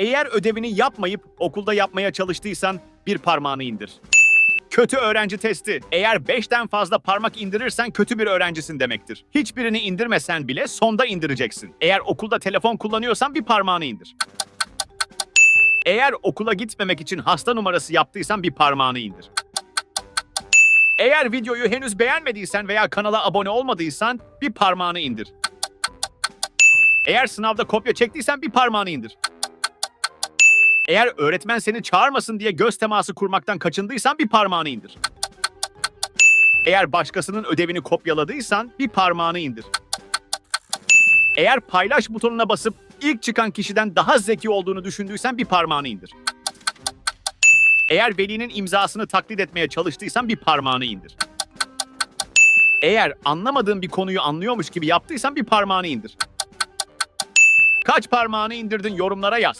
Eğer ödevini yapmayıp okulda yapmaya çalıştıysan bir parmağını indir. Kötü öğrenci testi. Eğer 5'ten fazla parmak indirirsen kötü bir öğrencisin demektir. Hiçbirini indirmesen bile sonda indireceksin. Eğer okulda telefon kullanıyorsan bir parmağını indir. Eğer okula gitmemek için hasta numarası yaptıysan bir parmağını indir. Eğer videoyu henüz beğenmediysen veya kanala abone olmadıysan bir parmağını indir. Eğer sınavda kopya çektiysen bir parmağını indir. Eğer öğretmen seni çağırmasın diye göz teması kurmaktan kaçındıysan bir parmağını indir. Eğer başkasının ödevini kopyaladıysan bir parmağını indir. Eğer paylaş butonuna basıp ilk çıkan kişiden daha zeki olduğunu düşündüysen bir parmağını indir. Eğer velinin imzasını taklit etmeye çalıştıysan bir parmağını indir. Eğer anlamadığın bir konuyu anlıyormuş gibi yaptıysan bir parmağını indir. Kaç parmağını indirdin yorumlara yaz.